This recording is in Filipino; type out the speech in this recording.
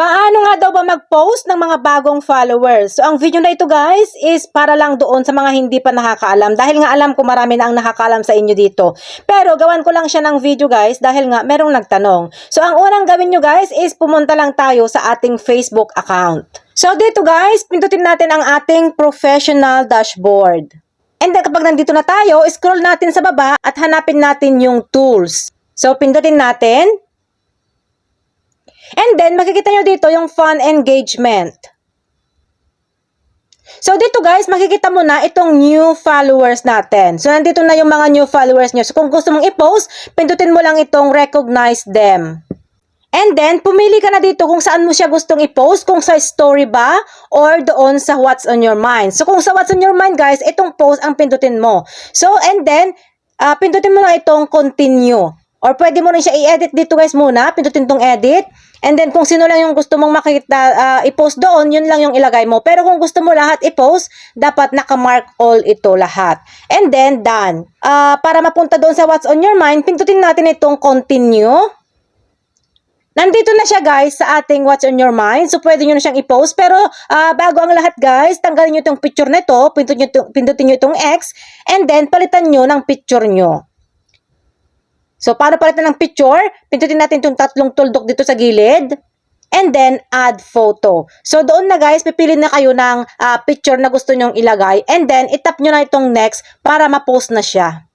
Paano nga daw ba mag-post ng mga bagong followers? So, ang video na ito guys is para lang doon sa mga hindi pa nakakaalam dahil nga alam ko marami na ang nakakaalam sa inyo dito. Pero gawan ko lang siya ng video guys dahil nga merong nagtanong. So, ang unang gawin nyo guys is pumunta lang tayo sa ating Facebook account. So, dito guys, pindutin natin ang ating professional dashboard. And then kapag nandito na tayo, scroll natin sa baba at hanapin natin yung tools. So, pindutin natin. And then, makikita nyo dito yung fun engagement. So, dito guys, makikita mo na itong new followers natin. So, nandito na yung mga new followers nyo. So, kung gusto mong i-post, pindutin mo lang itong recognize them. And then, pumili ka na dito kung saan mo siya gustong i-post, kung sa story ba, or doon sa what's on your mind. So, kung sa what's on your mind, guys, itong post ang pindutin mo. So, and then, ah, pindutin mo na itong continue. Or pwede mo rin siya i-edit dito guys muna, pindutin tong edit. And then, kung sino lang yung gusto mong makita, ah, i-post doon, yun lang yung ilagay mo. Pero kung gusto mo lahat i-post, dapat nakamark all ito lahat. And then, done. Ah, para mapunta doon sa what's on your mind, pindutin natin itong continue. Nandito na siya guys sa ating What's on Your Mind. So pwede nyo na siyang i-post. Pero ah, bago ang lahat guys, tanggalin nyo itong picture na ito. Pindutin nyo, itong- pindutin nyo itong X. And then palitan nyo ng picture nyo. So paano palitan ng picture? Pindutin natin itong tatlong tuldok dito sa gilid. And then add photo. So doon na guys, pipili na kayo ng ah, picture na gusto nyong ilagay. And then itap nyo na itong next para ma-post na siya.